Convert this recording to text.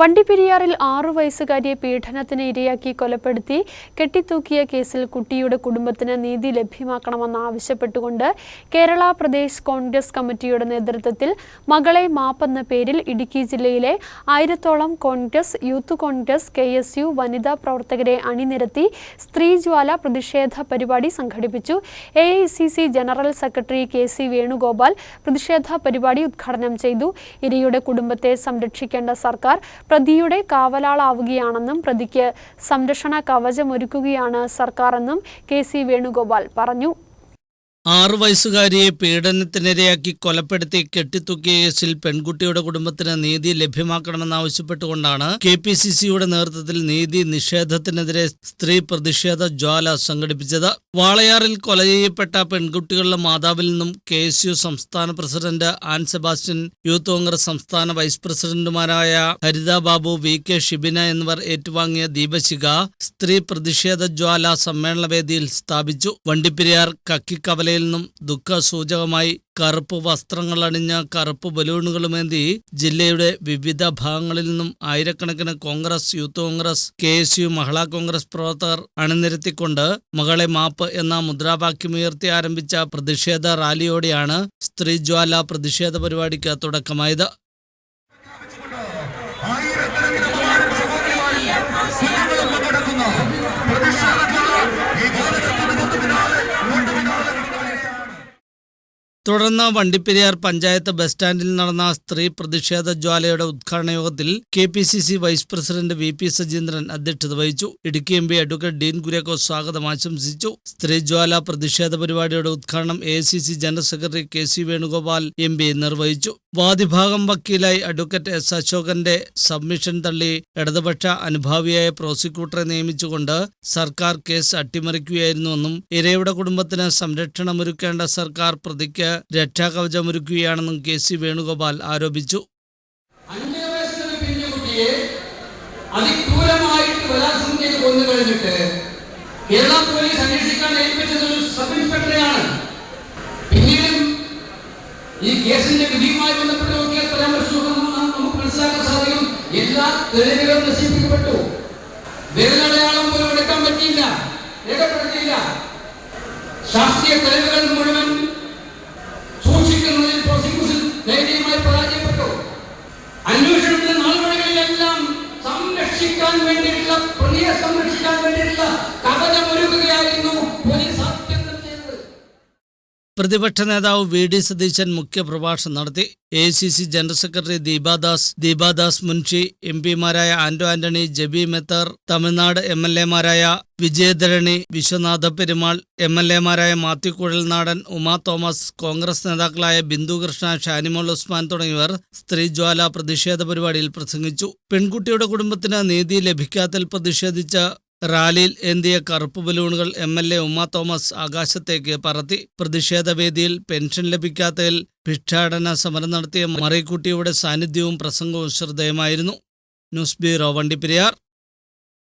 വണ്ടിപ്പെരിയാറിൽ ആറു വയസ്സുകാരിയെ പീഡനത്തിന് ഇരയാക്കി കൊലപ്പെടുത്തി കെട്ടിത്തൂക്കിയ കേസിൽ കുട്ടിയുടെ കുടുംബത്തിന് നീതി ലഭ്യമാക്കണമെന്നാവശ്യപ്പെട്ടുകൊണ്ട് കേരള പ്രദേശ് കോൺഗ്രസ് കമ്മിറ്റിയുടെ നേതൃത്വത്തിൽ മകളെ മാപ്പെന്ന പേരിൽ ഇടുക്കി ജില്ലയിലെ ആയിരത്തോളം Congress youth Congress K S U വനിതാ പ്രവർത്തകരെ അണിനിരത്തി സ്ത്രീജ്വാല പ്രതിഷേധ പരിപാടി സംഘടിപ്പിച്ചു. A I C C general secretary K C Venugopal പ്രതിഷേധ പരിപാടി ഉദ്ഘാടനം ചെയ്തു. ഇരയുടെ കുടുംബത്തെ സംരക്ഷിക്കേണ്ട സർക്കാർ പ്രതിയുടെ കാവലാളാവുകയാണെന്നും പ്രതിക്ക് സംരക്ഷണ കവചമൊരുക്കുകയാണ് സർക്കാരെന്നും കെ സി വേണുഗോപാൽ പറഞ്ഞു. ആറു വയസ്സുകാരിയെ പീഡനത്തിനിരയാക്കി കൊലപ്പെടുത്തി കെട്ടിത്തൂക്കിയ കേസിൽ പെൺകുട്ടിയുടെ കുടുംബത്തിന് നീതി ലഭ്യമാക്കണമെന്നാവശ്യപ്പെട്ടുകൊണ്ടാണ് കെ പി സി സിയുടെ നേതൃത്വത്തിൽ നീതി നിഷേധത്തിനെതിരെ സ്ത്രീ പ്രതിഷേധ ജ്വാല സംഘടിപ്പിച്ചത്. വാളയാറിൽ കൊല ചെയ്യപ്പെട്ട പെൺകുട്ടികളുടെ മാതാവിൽ നിന്നും കെ എസ് യു സംസ്ഥാന president Ann Sebastian youth Congress സംസ്ഥാന വൈസ് പ്രസിഡന്റുമാരായ ഹരിത ബാബു വി കെ ഷിബിന എന്നിവർ ഏറ്റുവാങ്ങിയ ദീപശിഖ സ്ത്രീ പ്രതിഷേധ ജ്വാല സമ്മേളനവേദിയിൽ സ്ഥാപിച്ചു. വണ്ടിപ്പെരിയാർ കക്കിക്കവലയിൽ നിന്നും ദുഃഖസൂചകമായി കറുപ്പ് വസ്ത്രങ്ങൾ അണിഞ്ഞ കറുപ്പ് ബലൂണുകളുമേന്തി ജില്ലയുടെ വിവിധ ഭാഗങ്ങളിൽ നിന്നും ആയിരക്കണക്കിന് Congress youth Congress K S U Mahila Congress പ്രവർത്തകർ അണിനിരത്തിക്കൊണ്ട് മകളെ മാപ്പ് എന്ന മുദ്രാവാക്യമുയർത്തി ആരംഭിച്ച പ്രതിഷേധ റാലിയോടെയാണ് സ്ത്രീജ്വാല പ്രതിഷേധ പരിപാടിക്ക് തുടക്കമായത്. തുടർന്ന് വണ്ടിപ്പെരിയാർ പഞ്ചായത്ത് ബസ് സ്റ്റാൻഡിൽ നടന്ന സ്ത്രീ പ്രതിഷേധ ജ്വാലയുടെ ഉദ്ഘാടന യോഗത്തിൽ K P C C vice president V P Sajeendran അധ്യക്ഷത വഹിച്ചു. Idukki M P advocate Dean Kuriakose സ്വാഗതം ആശംസിച്ചു. സ്ത്രീ ജ്വാല പ്രതിഷേധ പരിപാടിയുടെ ഉദ്ഘാടനം A C C general secretary K C Venugopal M P നിർവഹിച്ചു. വാദിഭാഗം വക്കീലായി അഡ്വക്കേറ്റ് എസ് അശോകന്റെ സബ്മിഷൻ തള്ളി ഇടതുപക്ഷ അനുഭാവിയായ പ്രോസിക്യൂട്ടറെ നിയമിച്ചുകൊണ്ട് സർക്കാർ കേസ് അട്ടിമറിക്കുകയായിരുന്നുവെന്നും ഇരയുടെ കുടുംബത്തിന് സംരക്ഷണമൊരുക്കേണ്ട സർക്കാർ പ്രതിക്ക് രക്ഷാകവചമൊരുക്കുകയാണെന്നും കെ സി വേണുഗോപാൽ ആരോപിച്ചു. ഈ കേസിന്റെ വിധിയുമായി ബന്ധപ്പെട്ട് നോക്കിയാൽ പരാമർശിച്ചുകൊണ്ട് നമുക്ക് മനസ്സിലാക്കാൻ സാധിക്കും. എല്ലാ തെളിവുകളും നശിപ്പിക്കപ്പെട്ടു. വിരലടയാളം പോലും എടുക്കാൻ പറ്റിയില്ല രേഖപ്പെടുത്തിയില്ല ശാസ്ത്രീയ തെളിവുകൾ മുഴുവൻ സംരക്ഷിക്കാൻ വേണ്ടിയിട്ടുള്ള പ്രതിയെ സംരക്ഷിക്കാൻ വേണ്ടിയിട്ടുള്ള കവചമൊരുക്കുകയായിരുന്നു പ്രതിപക്ഷ നേതാവ് വി ഡി സതീശൻ മുഖ്യപ്രഭാഷണം നടത്തി. A C C general secretary Deepa Das Deepa Das Munshi M പിമാരായ Anto Antony Jebi Mather Tamil Nadu M L എമാരായ വിജയധരണി വിശ്വനാഥ പെരുമാൾ എം എൽ എമാരായ മാത്യു ഉമാ തോമസ് കോൺഗ്രസ് നേതാക്കളായ ബിന്ദു കൃഷ്ണ ഷാനിമോൾ ഉസ്മാൻ തുടങ്ങിയവർ സ്ത്രീജ്വാല പ്രതിഷേധ പരിപാടിയിൽ പ്രസംഗിച്ചു. പെൺകുട്ടിയുടെ കുടുംബത്തിന് നീതി ലഭിക്കാത്തതിൽ പ്രതിഷേധിച്ച റാലിയിൽ ഏന്തിയ കറുപ്പ് ബലൂണുകൾ M L A Uma Thomas ആകാശത്തേക്ക് പറത്തി. പ്രതിഷേധവേദിയിൽ പെൻഷൻ ലഭിക്കാത്തതിൽ ഭിക്ഷാടന സമരം നടത്തിയ മറിക്കുട്ടിയുടെ സാന്നിധ്യവും പ്രസംഗവും ശ്രദ്ധേയമായിരുന്നു. News bureau Vandiperiyar.